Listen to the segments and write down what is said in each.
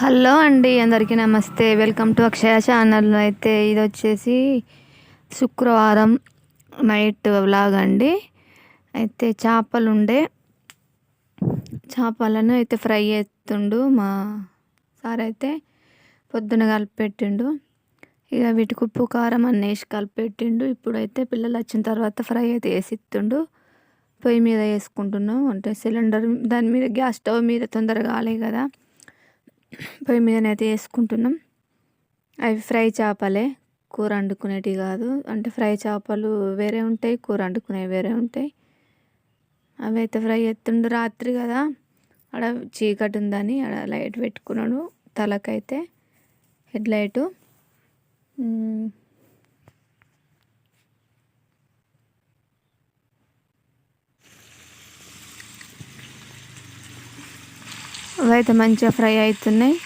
Hello అండి అందరికీ నమస్తే. Welcome to Akshaya channel. అయితే ఇది వచ్చేసి శుక్రవారం నైట్ వ్లాగ్ అండి. అయితే చేపలు ఉండే చేపలను అయితే ఫ్రై చేస్తుండు మా సార్ అయితే పొద్దున కలిపెట్టిండు. ఇక వీటికి ఉప్పు కారం అన్నీ వేసి కలిపెట్టిండు. ఇప్పుడైతే పిల్లలు వచ్చిన తర్వాత ఫ్రై అయితే వేసి ఇస్తుండు పొయ్యి మీద వేసుకుంటున్నాం. అంటే సిలిండర్ దాని మీద గ్యాస్ స్టవ్ మీద తొందరగా కాలే కదా. పొయ్యి మీదనైతే వేసుకుంటున్నాం. అవి ఫ్రై చేపలే కూర వండుకునేటివి కాదు. అంటే ఫ్రై చేపలు వేరే ఉంటాయి కూర వండుకునేవి వేరే ఉంటాయి. అవి అయితే ఫ్రై ఎత్తుండు రాత్రి కదా. ఆడ చీకటి ఉందని ఆడ లైట్ పెట్టుకున్నాడు తలకైతే హెడ్ లైటు. అయితే మంచిగా ఫ్రై అవుతున్నాయి.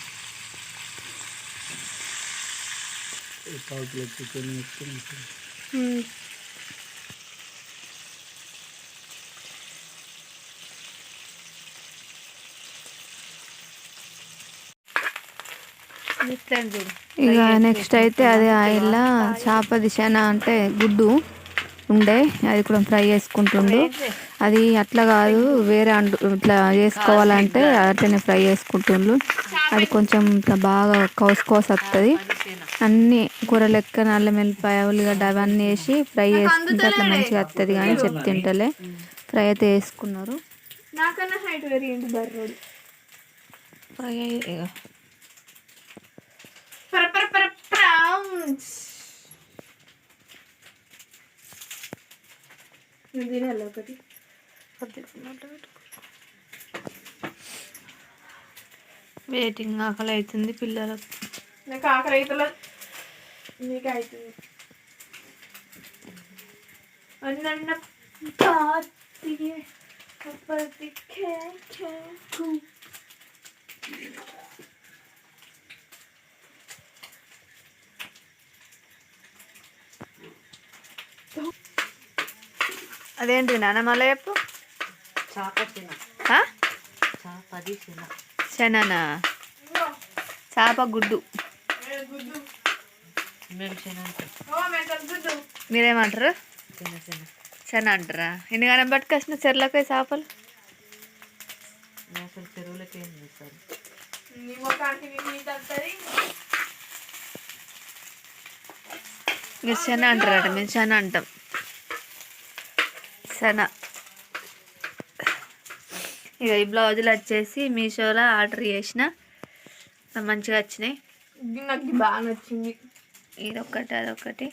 ఇక నెక్స్ట్ అయితే అది ఆయిల్లో చేప దిశాన అంటే గుడ్డు. ఉండే అది కూడా ఫ్రై చేసుకుంటుండు. అది అట్లా కాదు వేరే అండు ఇట్లా చేసుకోవాలంటే అట్లనే ఫ్రై చేసుకుంటుండ్రు అది కొంచెం ఇట్లా బాగా కోసు కోసి వస్తుంది అన్నీ కూర లెక్క అల్లం వెల్లిపాయ ఉల్లిగడ్డ అవన్నీ వేసి ఫ్రై చేసుకుంటే అట్లా మంచిగా వస్తుంది కానీ చెప్తుంటలే ఫ్రై అయితే వేసుకున్నారు ఫ్రై ఇక పర పర పర ప్రౌన్స్ నేను తినాలి ఒకటి వెయిటింగ్ ఆకలి అవుతుంది పిల్లలకు నాకు ఆకలి అవుతలేదు నీకు అవుతుంది అన్న పాతిగే కప్పటి అదేంటి నాన్న మళ్ళీ చెప్పు శననా? చేప గుడ్డు. మీరేమంటారు? శన అంటారా ఎన్ని గణం పట్టుకొచ్చిన చెర్లకాయ చేపలు? అసలు చెరువులకి ఏం చేస్తారు? మీరు శన అంటారట మేము శన అంటాం శన ఇక ఈ బ్లౌజులు వచ్చేసి మీషోలో ఆర్డర్ చేసిన. మంచిగా వచ్చినాయి. నాకు బాగా నచ్చింది. ఇదొకటి అదొకటి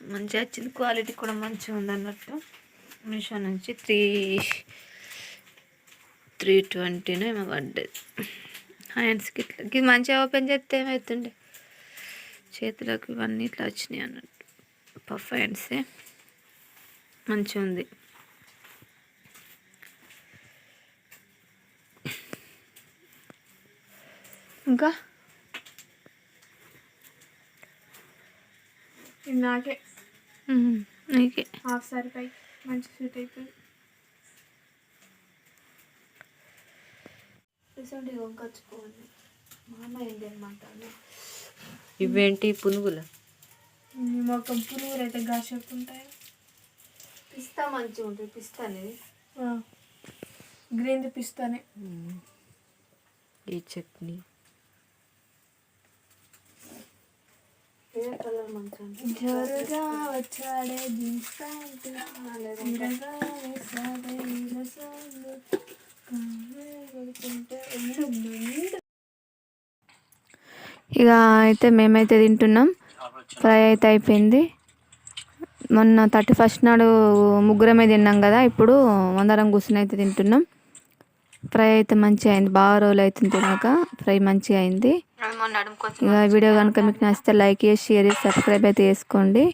మంచిగా వచ్చింది. క్వాలిటీ కూడా మంచిగా ఉంది అన్నట్టు. మీషో నుంచి త్రీ త్రీ ట్వంటీనో ఏమో పడ్డది. హ్యాండ్స్కి ఇట్లా. ఇది మంచిగా ఓపెన్ చేస్తే ఏమవుతుండే చేతులకు ఇవన్నీ ఇట్లా వచ్చినాయి అన్నట్టు. పఫ్ హ్యాండ్సే. మంచిగా ఉంది ఇంకా నాకే. నీకే. హాఫ్ సారీ పై. మంచి సూట్ వంకొచ్చుకోండి అమ్మ ఏంటి అనమాట ఇవేంటి? పునుగుల? నీ మొక్కం పురుగులు అయితే గాషకుంటాయి పిస్తా మంచిగా ఉంటుంది పిస్తా అనేది గ్రీన్ పిస్తానే. ఈ చట్నీ. ఏ కలర్ మంచిగా ఉంటుంది జోరుగా వచ్చాడే ఇక అయితే మేమైతే తింటున్నాం. ఫ్రై అయితే అయిపోయింది. మొన్న థర్టీ ఫస్ట్ నాడు ముగ్గురమే తిన్నాం కదా ఇప్పుడు అందరం కూర్చుని అయితే తింటున్నాం. ఫ్రై అయితే మంచిగా అయింది బాగా రోజులు అవుతుంది తినాక ఫ్రై మంచిగా అయింది. ఇక వీడియో కనుక మీకు నచ్చితే లైక్ చేసి షేర్ చేసి సబ్స్క్రైబ్ అయితే చేసుకోండి.